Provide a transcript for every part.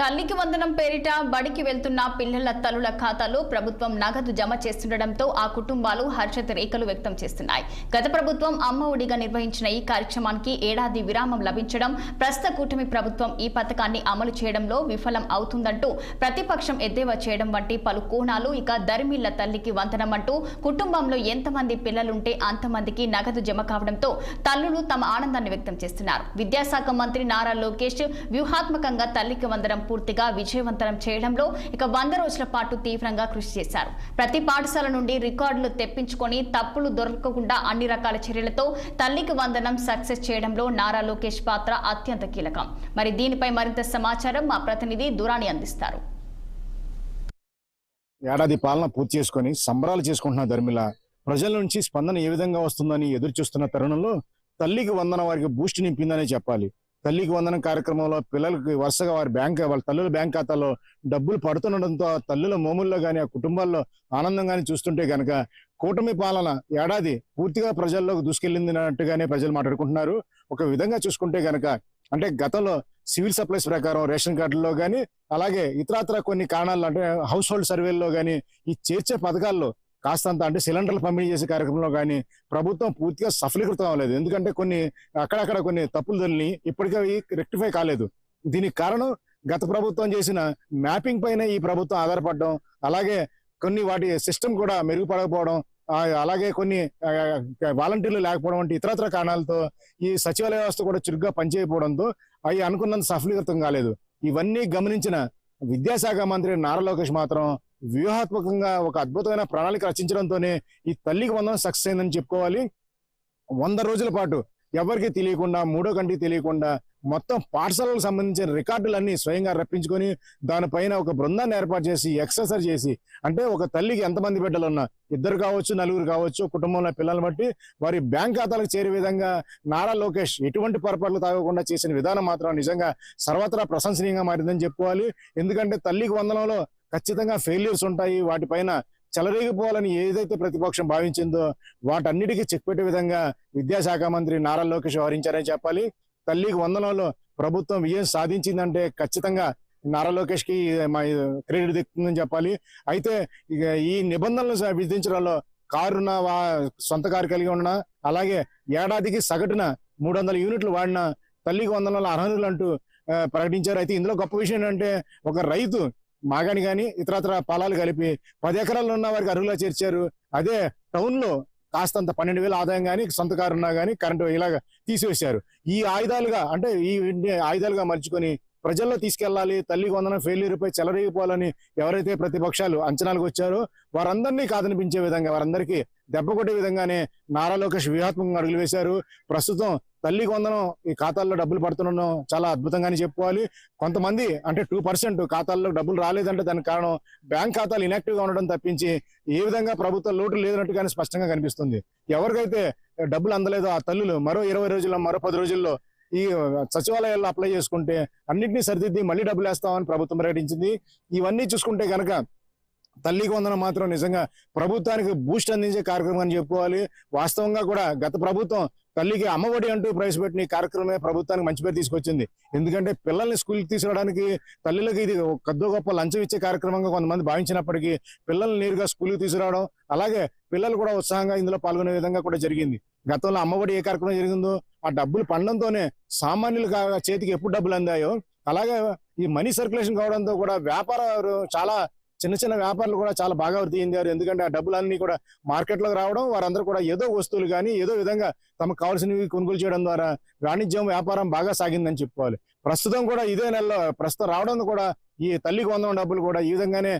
తల్లికి వందనం పేరిట బడికి వెళ్తున్న పిల్లల తల్లుల ఖాతాలో ప్రభుత్వం నగదు జమ చేస్తుండటంతో ఆ కుటుంబాలు హర్షత రేఖలు వ్యక్తం చేస్తున్నాయి. గత ప్రభుత్వం అమ్మ ఒడిగా నిర్వహించిన ఈ కార్యక్రమానికి ఏడాది విరామం లభించడం ప్రస్తుత కూటమి ప్రభుత్వం ఈ పథకాన్ని అమలు చేయడంలో విఫలం అవుతుందంటూ ప్రతిపక్షం ఎద్దేవా చేయడం వంటి పలు కోణాలు ఇక దరిమిళ్ళ తల్లికి వందనం అంటూ కుటుంబంలో ఎంతమంది పిల్లలుంటే అంతమందికి నగదు జమ కావడంతో తల్లులు తమ ఆనందాన్ని వ్యక్తం చేస్తున్నారు. విద్యాశాఖ మంత్రి నారా లోకేష్ వ్యూహాత్మకంగా తల్లికి వందనం పూర్తిగా విజయవంతం చేయడంలో ఇక వంద రోజుల పాటు తీవ్రంగా కృషి చేశారు. ప్రతి పాఠశాల నుండి రికార్డులు తెప్పించుకొని తప్పులు దొరకకుండా అన్ని రకాల చర్యలతో తల్లికి వందనం సక్సెస్ చేయడంలో నారా లోకేష్ పాత్ర అత్యంత కీలకం. మరి దీనిపై మరింత సమాచారం మా ప్రతినిధి దురాని అందిస్తారు. ఏడాది పాలన పూర్తి చేసుకొని సంబరాలు చేసుకుంటున్న ధర్మిల ప్రజల నుంచి స్పందన ఏ విధంగా వస్తుందని ఎదురు చూస్తున్న తరుణంలో తల్లికి వందన వారికి బూస్ట్ నింపిందనే చెప్పాలి. తల్లికి వందనం కార్యక్రమంలో పిల్లలకి వరుసగా వారి బ్యాంక్ వాళ్ళ తల్లుల బ్యాంక్ ఖాతాలో డబ్బులు పడుతుండడంతో తల్లుల మోముల్లో కానీ ఆ కుటుంబాల్లో ఆనందం కానీ చూస్తుంటే కనుక కూటమి పాలన ఏడాది పూర్తిగా ప్రజల్లోకి దూసుకెళ్ళిందినట్టుగానే ప్రజలు మాట్లాడుకుంటున్నారు. ఒక విధంగా చూసుకుంటే గనక అంటే గతంలో సివిల్ సప్లైస్ ప్రకారం రేషన్ కార్డుల్లో కానీ అలాగే ఇతరత్ర కొన్ని కారణాలు అంటే హౌస్ హోల్డ్ సర్వేల్లో కానీ ఈ చేర్చే పథకాల్లో కాస్తంత అంటే సిలిండర్లు పంపిణీ చేసే కార్యక్రమంలో కానీ ప్రభుత్వం పూర్తిగా సఫలీకృతం అవ్వలేదు. ఎందుకంటే కొన్ని అక్కడక్కడ కొన్ని తప్పులు తల్లి ఇప్పటికే అవి రెక్టిఫై కాలేదు. దీనికి కారణం గత ప్రభుత్వం చేసిన మ్యాపింగ్ పైన ఈ ప్రభుత్వం ఆధారపడడం అలాగే కొన్ని వాటి సిస్టమ్ కూడా మెరుగుపడకపోవడం అలాగే కొన్ని వాలంటీర్లు లేకపోవడం వంటి ఇతరత్ర కారణాలతో ఈ సచివాలయ వ్యవస్థ కూడా చురుగ్గా పనిచేయకపోవడంతో అవి అనుకున్నంత సఫలీకృతం కాలేదు. ఇవన్నీ గమనించిన విద్యాశాఖ మంత్రి నారా లోకేష్ మాత్రం వ్యూహాత్మకంగా ఒక అద్భుతమైన ప్రణాళిక రచించడంతోనే ఈ తల్లికి వందనం సక్సెస్ అయిందని చెప్పుకోవాలి. వంద రోజుల పాటు ఎవరికి తెలియకుండా మూడో కంటికి తెలియకుండా మొత్తం పాఠశాలకు సంబంధించిన రికార్డులన్నీ స్వయంగా రప్పించుకొని దానిపైన ఒక బృందాన్ని ఏర్పాటు చేసి ఎక్సర్సైజ్ చేసి అంటే ఒక తల్లికి ఎంతమంది బిడ్డలు ఉన్నా ఇద్దరు కావచ్చు నలుగురు కావచ్చు కుటుంబంలో పిల్లల్ని బట్టి వారి బ్యాంక్ ఖాతాలకు చేరే విధంగా నారా లోకేష్ ఎటువంటి పొరపాట్లు తాగకుండా చేసిన విధానం మాత్రం నిజంగా సర్వత్రా ప్రశంసనీయంగా మారిందని చెప్పుకోవాలి. ఎందుకంటే తల్లికి వందనంలో ఖచ్చితంగా ఫెయిల్యూర్స్ ఉంటాయి. వాటిపైన చెలరేగిపోవాలని ఏదైతే ప్రతిపక్షం భావించిందో వాటన్నిటికీ చెక్ పెట్టే విధంగా విద్యాశాఖ మంత్రి నారా లోకేష్ వ్యవహరించారని చెప్పాలి. తల్లికి వందనంలో ప్రభుత్వం విజయం సాధించిందంటే ఖచ్చితంగా నారా లోకేష్కి మా క్రెడిట్ దక్కుతుందని చెప్పాలి. అయితే ఈ నిబంధనలు విధించడంలో కారున వా సొంత కారు కలిగి ఉన్న అలాగే ఏడాదికి సగటున మూడు వందల యూనిట్లు వాడిన తల్లికి వందనంలో అర్హులు అంటూ ప్రకటించారు. అయితే ఇందులో గొప్ప విషయం ఏంటంటే ఒక రైతు మాగాని గాని ఇతరత్ర పొలాలు కలిపి పది ఎకరాలు ఉన్న వారికి అరువులో చేర్చారు. అదే టౌన్లో కాస్తంత పన్నెండు వేల ఆదాయం కానీ సొంత కారు ఉన్నా కానీ కరెంటు ఇలాగ తీసివేశారు. ఈ ఆయుధాలుగా అంటే ఈ ఆయుధాలుగా మలుచుకొని ప్రజల్లో తీసుకెళ్ళాలి తల్లి వందనం ఫెయిల్యూర్పై చెలరేగిపోవాలని ఎవరైతే ప్రతిపక్షాలు అంచనాలకు వచ్చారో వారందరినీ కాదనిపించే విధంగా వారందరికీ దెబ్బ కొట్టే విధంగానే నారా లోకేష్ వ్యూహాత్మకంగా అడుగులు వేశారు. ప్రస్తుతం తల్లికి కొందనం ఈ ఖాతాల్లో డబ్బులు పడుతుండడం చాలా అద్భుతంగానే చెప్పుకోవాలి. కొంతమంది అంటే టూ పర్సెంట్ ఖాతాల్లో డబ్బులు రాలేదంటే దానికి కారణం బ్యాంక్ ఖాతాలు ఇనాక్టివ్గా ఉండడం తప్పించి ఏ విధంగా ప్రభుత్వ లోటు లేదన్నట్టుగానే స్పష్టంగా కనిపిస్తుంది. ఎవరికైతే డబ్బులు అందలేదో ఆ తల్లులు మరో ఇరవై రోజుల్లో మరో పది రోజుల్లో ఈ సచివాలయాల్లో అప్లై చేసుకుంటే అన్నింటినీ సరిదిద్ది మళ్ళీ డబ్బులు వేస్తామని ప్రభుత్వం ప్రకటించింది. ఇవన్నీ చూసుకుంటే కనుక తల్లికి వందనం మాత్రం నిజంగా ప్రభుత్వానికి బూస్ట్ అందించే కార్యక్రమం అని చెప్పుకోవాలి. వాస్తవంగా కూడా గత ప్రభుత్వం తల్లికి అమ్మఒడి అంటూ ప్రవేశపెట్టిన కార్యక్రమమే ప్రభుత్వానికి మంచి పేరు తీసుకొచ్చింది. ఎందుకంటే పిల్లల్ని స్కూల్కి తీసుకురావడానికి తల్లిలకు ఇది ఒక గొప్ప లంచం ఇచ్చే కార్యక్రమంగా కొంతమంది భావించినప్పటికీ పిల్లల్ని నేరుగా స్కూల్కి తీసుకురావడం అలాగే పిల్లలు కూడా ఉత్సాహంగా ఇందులో పాల్గొనే విధంగా కూడా జరిగింది. గతంలో అమ్మఒడి ఏ కార్యక్రమం జరిగిందో ఆ డబ్బులు పండంతోనే సామాన్యులు చేతికి ఎప్పుడు డబ్బులు అందాయో అలాగే ఈ మనీ సర్క్యులేషన్ కావడంతో కూడా వ్యాపారాలు చాలా చిన్న చిన్న వ్యాపారులు కూడా చాలా బాగా వృద్ధి చెందారు. ఎందుకంటే ఆ డబ్బులన్నీ కూడా మార్కెట్లోకి రావడం వారందరూ కూడా ఏదో వస్తువులు కానీ ఏదో విధంగా తమకు కావాల్సినవి కొనుగోలు చేయడం ద్వారా వాణిజ్యం వ్యాపారం బాగా సాగిందని చెప్పుకోవాలి. ప్రస్తుతం కూడా ఇదే నెలలో ప్రస్తుతం రావడం కూడా ఈ తల్లికి వందనం డబ్బులు కూడా ఈ విధంగానే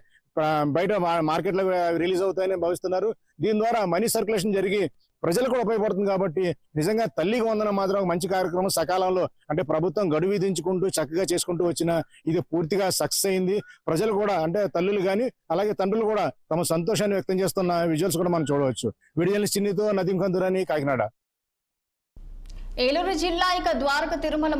బయట మార్కెట్లో రిలీజ్ అవుతాయని భావిస్తున్నారు. దీని ద్వారా మనీ సర్క్యులేషన్ జరిగి ప్రజలకు కూడా ఉపయోగపడుతుంది కాబట్టి నిజంగా తల్లికి వందనం మాత్రం మంచి కార్యక్రమం. సకాలంలో అంటే ప్రభుత్వం గడువు విధించుకుంటూ చక్కగా చేసుకుంటూ వచ్చిన ఇది పూర్తిగా సక్సెస్ అయింది. ప్రజలు కూడా అంటే తల్లులు కానీ అలాగే తండ్రులు కూడా తమ సంతోషాన్ని వ్యక్తం చేస్తున్న విజువల్స్ కూడా మనం చూడవచ్చు. వీడియో చిన్నితో నదీం కందురాని కాకినాడ. ఏలూరు జిల్లా ఇక ద్వారక తిరుమల